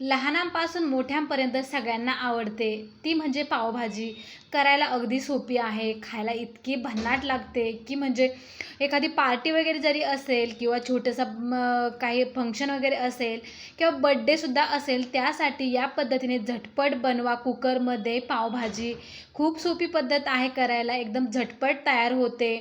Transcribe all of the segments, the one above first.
लहानांपासून मोठ्यांपर्यंत सगळ्यांना आवडते. ती म्हणजे पावभाजी. करायला अगदी सोपी आहे. खायला इतकी भन्नाट लागते की म्हणजे एखादी पार्टी वगैरे जरी असेल किंवा छोटंसं म काही फंक्शन वगैरे असेल किंवा बड्डेसुद्धा असेल त्यासाठी या पद्धतीने झटपट बनवा कुकरमध्ये पावभाजी. खूप सोपी पद्धत आहे करायला. एकदम झटपट तयार होते.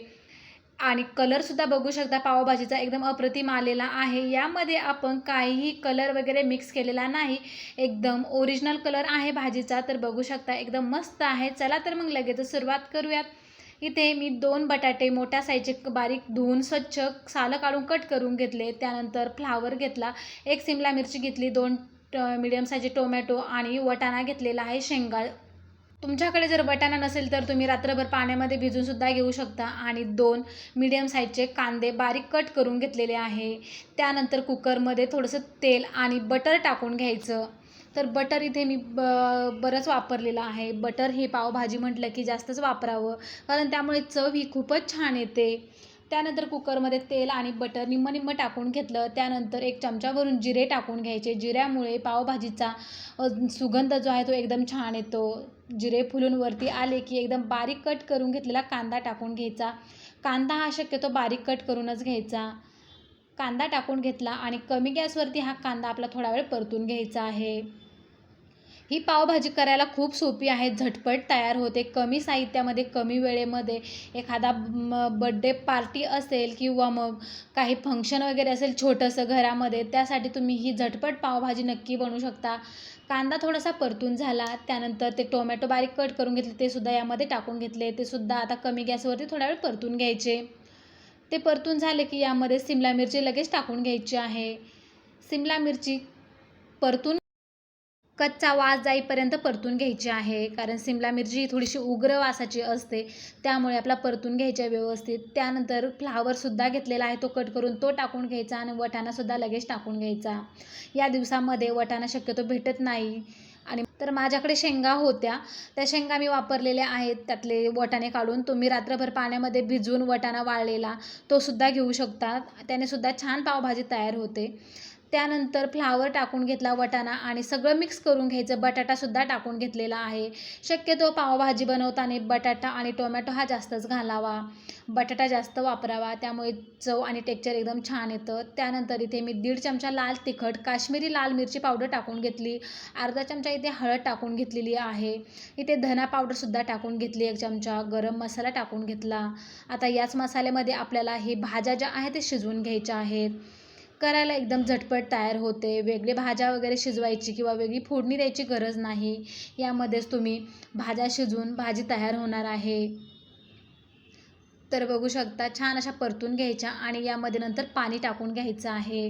आणि कलरसुद्धा बघू शकता. पावभाजीचा एकदम अप्रतिम आलेला आहे. यामध्ये आपण काहीही कलर वगैरे मिक्स केलेला नाही. एकदम ओरिजिनल कलर आहे भाजीचा. तर बघू शकता एकदम मस्त आहे. चला तर मग लगेच सुरुवात करूयात. इथे मी दोन बटाटे मोठ्या साईजचे बारीक धुवून स्वच्छ सालं काढून कट करून घेतले. त्यानंतर फ्लावर घेतला. एक सिमला मिरची घेतली. दोन मिडियम साईजचे टोमॅटो आणि वटाणा घेतलेला आहे. शेंगा तुमच्याकडे जर बटाणा नसेल तर तुम्ही रात्रभर पाण्यामध्ये भिजूनसुद्धा घेऊ शकता. आणि दोन मीडियम साईजचे कांदे बारीक कट करून घेतलेले आहे. त्यानंतर कुकरमध्ये थोडंसं तेल आणि बटर टाकून घ्यायचं. तर बटर इथे मी ब बरंच वापरलेलं आहे. बटर हे पावभाजी म्हटलं की जास्तच वापरावं. कारण त्यामुळे चव ही खूपच छान येते. त्यानंतर कुकरमध्ये तेल आणि बटर निम्म निम्म टाकून घेतलं. त्यानंतर एक चमचावरून जिरे टाकून घ्यायचे. जिऱ्यामुळे पावभाजीचा सुगंध जो आहे तो एकदम छान येतो. जिरे फुलून वरती आले की एकदम बारीक कट करून घेतलेला कांदा टाकून घ्यायचा. कांदा हा शक्यतो बारीक कट करूनच घ्यायचा. कांदा टाकून घेतला आणि कमी गॅसवरती हा कांदा आपला थोडा वेळ परतून घ्यायचा आहे. ही पावभाजी करायला खूप सोपी आहे झटपट तयार होते. कमी साहित्यामध्ये कमी वेळेमध्ये एखादा बड्डे पार्टी असेल किंवा मग काही फंक्शन वगैरे असेल छोटंसं घरामध्ये त्यासाठी तुम्ही ही झटपट पावभाजी नक्की बनवू शकता. कांदा थोडासा परतून झाला त्यानंतर ते टोमॅटो बारीक कट करून घेतले ते सुद्धा यामध्ये टाकून घेतले. ते सुद्धा आता कमी गॅसवरती थोडा वेळ परतून घ्यायचे. ते परतून झाले की यामध्ये सिमला मिरची लगेच टाकून घ्यायची आहे. सिमला मिरची परतून कच्चा वास जाईपर्यंत परतून घ्यायची आहे. कारण सिमला मिरची ही थोडीशी उग्र वासाची असते. त्यामुळे आपला परतून घ्यायची आहे व्यवस्थित. त्यानंतर फ्लावरसुद्धा घेतलेला आहे. तो कट करून तो टाकून घ्यायचा आणि वटाणासुद्धा लगेच टाकून घ्यायचा. या दिवसामध्ये वटाणा शक्यतो भेटत नाही. आणि तर माझ्याकडे शेंगा होत्या. त्या शेंगा मी वापरलेल्या आहेत. त्यातले वटाणे काढून तुम्ही रात्रभर पाण्यामध्ये भिजवून वटाणा वाळलेला तो सुद्धा घेऊ शकता. त्याने सुद्धा छान पावभाजी तयार होते. त्यानंतर फ्लावर टाकून घेतला वटाणा आणि सगळं मिक्स करून घ्यायचं. बटाटासुद्धा टाकून घेतलेला आहे. शक्यतो पावभाजी बनवताना बटाटा आणि टोमॅटो हा जास्तच घालावा. बटाटा जास्त वापरावा. त्यामुळे चव आणि टेक्चर एकदम छान येतं. त्यानंतर इथे मी दीड चमचा लाल तिखट काश्मीरी लाल मिरची पावडर टाकून घेतली. अर्धा चमचा इथे हळद टाकून घेतलेली आहे. इथे धना पावडरसुद्धा टाकून घेतली एक चमचा. गरम मसाला टाकून घेतला. आता याच मसाल्यामध्ये आपल्याला हे भाज्या ज्या आहेत ते शिजवून घ्यायच्या आहेत. करायला एकदम झटपट तयार होते. वेगळे भाज्या वगैरे शिजवायची किंवा वेगळी फोडणी द्यायची गरज नाही. यामध्येच तुम्ही भाज्या शिजवून भाजी तयार होणार आहे. तर बघू शकता छान अशा परतून घ्यायच्या आणि यामध्ये नंतर पाणी टाकून घ्यायचं आहे.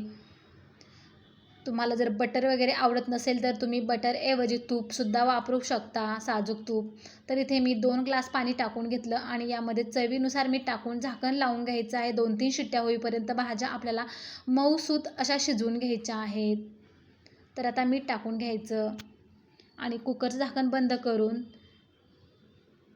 तुम्हाला जर बटर वगैरे आवडत नसेल तर तुम्ही बटरऐवजी तूपसुद्धा वापरू शकता साजूक तूप. तर इथे मी दोन ग्लास पाणी टाकून घेतलं आणि यामध्ये चवीनुसार मी टाकून झाकण लावून घ्यायचं आहे. दोन तीन शिट्ट्या होईपर्यंत भाज्या आपल्याला मऊसूत अशा शिजवून घ्यायच्या आहेत. तर आता मीठ टाकून घ्यायचं आणि कुकरचं झाकण बंद करून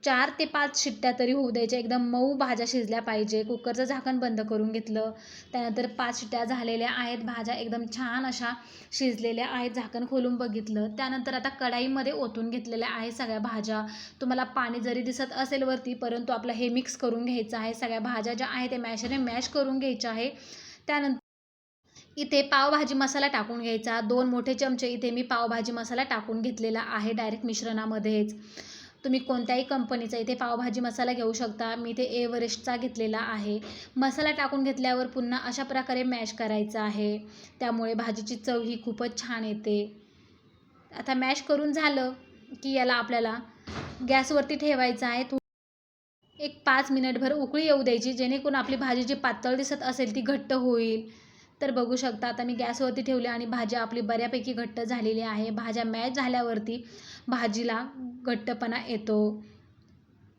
चार ते पाच शिट्ट्या तरी होऊ द्यायच्या. एकदम मऊ भाज्या शिजल्या पाहिजे. कुकरचं झाकण बंद करून घेतलं. त्यानंतर पाच शिट्ट्या झालेल्या आहेत. भाज्या एकदम छान अशा शिजलेल्या आहेत. झाकण खोलून बघितलं. त्यानंतर आता कढाईमध्ये ओतून घेतलेल्या आहेत सगळ्या भाज्या. तुम्हाला पाणी जरी दिसत असेल वरती परंतु आपलं हे मिक्स करून घ्यायचं आहे. सगळ्या भाज्या ज्या आहेत ते मॅशने मॅश करून घ्यायच्या आहे. त्यानंतर इथे पावभाजी मसाला टाकून घ्यायचा. दोन मोठे चमचे इथे मी पावभाजी मसाला टाकून घेतलेला आहे. डायरेक्ट मिश्रणामध्येच. तुम्ही कोणत्याही कंपनीचा इथे पावभाजी मसाला घेऊ शकता. मी इथे एव्हरेस्टचा घेतलेला आहे. मसाला टाकून घेतल्यावर पुन्हा अशा प्रकारे मॅश करायचा आहे. त्यामुळे भाजीची चव ही खूपच छान येते. आता मॅश करून झालं की याला आपल्याला गॅसवरती ठेवायचं आहे. एक पाच मिनिटभर उकळी येऊ द्यायची जेणेकरून आपली भाजी जी पातळ दिसत असेल ती घट्ट होईल. तर बघू शकता आता मी गॅसवरती ठेवले आणि भाज्या आपली बऱ्यापैकी घट्ट झालेली आहे. भाज्या मॅच झाल्यावरती भाजीला घट्टपणा येतो.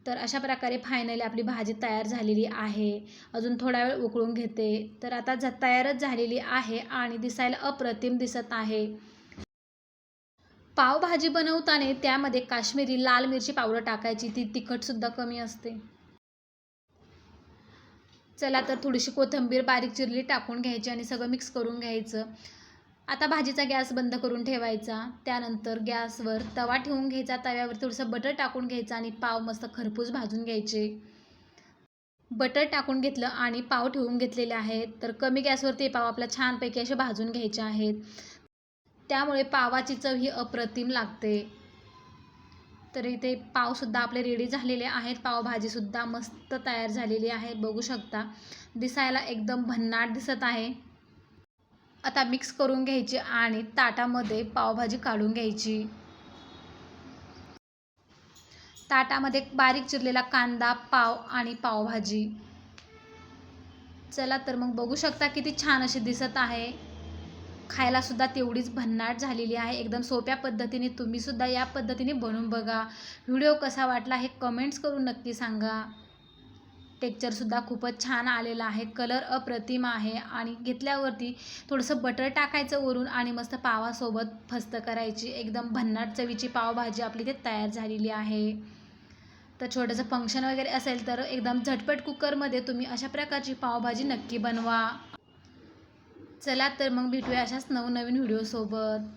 तर अशा प्रकारे फायनली आपली भाजी तयार झालेली आहे. अजून थोडा वेळ उकळून घेते. तर आता ज तयारच झालेली आहे आणि दिसायला अप्रतिम दिसत आहे. पावभाजी बनवताना त्यामध्ये काश्मीरी लाल मिरची पावडर टाकायची. ती तिखटसुद्धा कमी असते. चला तर थोडीशी कोथिंबीर बारीक चिरली टाकून घ्यायची आणि सगळं मिक्स करून घ्यायचं. आता भाजीचा गॅस बंद करून ठेवायचा. त्यानंतर गॅसवर तवा ठेवून घ्यायचा. तव्यावर थोडंसं बटर टाकून घ्यायचं आणि पाव मस्त खरपूस भाजून घ्यायचे. बटर टाकून घेतलं आणि पाव ठेवून घेतलेले आहेत. तर कमी गॅसवर ते पाव आपल्या छानपैकी असे भाजून घ्यायचे आहेत. त्यामुळे पावाची चव ही अप्रतिम लागते. तर इथे पावसुद्धा आपले रेडी झालेले आहेत. पावभाजीसुद्धा मस्त तयार झालेली आहे. बघू शकता. दिसायला एकदम भन्नाट दिसत आहे. आता मिक्स करून घ्यायची आणि ताटामध्ये पावभाजी काढून घ्यायची. ताटामध्ये बारीक चिरलेला कांदा पाव आणि पावभाजी. चला तर मग बघू शकता किती छान अशी दिसत आहे. खायलासुद्धा तेवढीच भन्नाट झालेली आहे. एकदम सोप्या पद्धतीने तुम्हीसुद्धा या पद्धतीने बनवून बघा. व्हिडिओ कसा वाटला हे कमेंट्स करून नक्की सांगा. टेक्चरसुद्धा खूपच छान आलेला आहे. कलर अप्रतिम आहे आणि घेतल्यावरती थोडंसं बटर टाकायचं वरून आणि मस्त पावासोबत फस्त करायची. एकदम भन्नाट चवीची पावभाजी आपली ते तयार झालेली आहे. तर छोटंसं फंक्शन वगैरे असेल तर एकदम झटपट कुकरमध्ये तुम्ही अशा प्रकारची पावभाजी नक्की बनवा. चला तर मग भेटूया अशाच नवनवीन व्हिडिओसोबत